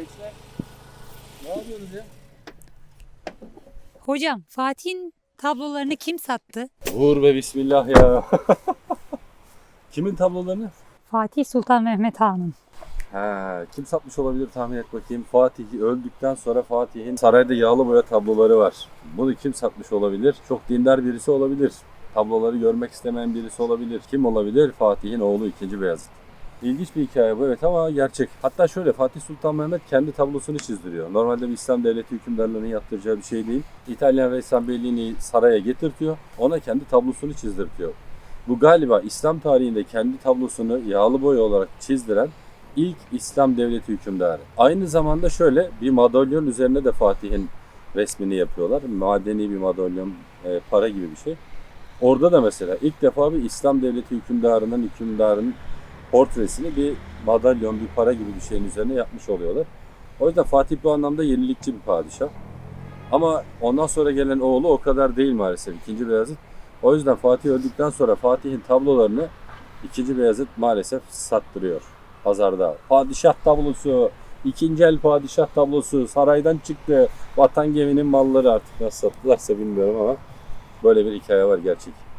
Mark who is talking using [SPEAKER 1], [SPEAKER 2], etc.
[SPEAKER 1] gençler. Ne yapıyorsunuz ya?
[SPEAKER 2] Hocam Fatih'in tablolarını kim sattı?
[SPEAKER 1] Vur be bismillah ya. Kimin tablolarını?
[SPEAKER 2] Fatih Sultan Mehmet Han'ın.
[SPEAKER 1] Ha, kim satmış olabilir tahmin et bakayım. Fatih öldükten sonra Fatih'in sarayda yağlı boya tabloları var. Bunu kim satmış olabilir? Çok dindar birisi olabilir. Tabloları görmek istemeyen birisi olabilir. Kim olabilir? Fatih'in oğlu 2. Beyazıt. İlginç bir hikaye bu evet ama gerçek. Hatta şöyle Fatih Sultan Mehmet kendi tablosunu çizdiriyor. Normalde bir İslam devleti hükümdarlarının yaptıracağı bir şey değil. İtalyan ressam Bellini saraya getirtiyor. Ona kendi tablosunu çizdirtiyor. Bu galiba İslam tarihinde kendi tablosunu yağlı boya olarak çizdiren ilk İslam devleti hükümdarı. Aynı zamanda şöyle bir madalyon üzerine de Fatih'in resmini yapıyorlar. Madeni bir madalyon, e, para gibi bir şey. Orada da mesela ilk defa bir İslam devleti hükümdarının hükümdarın portresini bir madalyon, bir para gibi bir şeyin üzerine yapmış oluyorlar. O yüzden Fatih bu anlamda yenilikçi bir padişah. Ama ondan sonra gelen oğlu o kadar değil maalesef. İkinci Beyazıt. O yüzden Fatih öldükten sonra Fatih'in tablolarını ikinci Beyazıt maalesef sattırıyor pazarda. Padişah tablosu, ikinci el padişah tablosu saraydan çıktı. Vatan geminin malları artık nasıl sattılarsa bilmiyorum ama böyle bir hikaye var gerçek.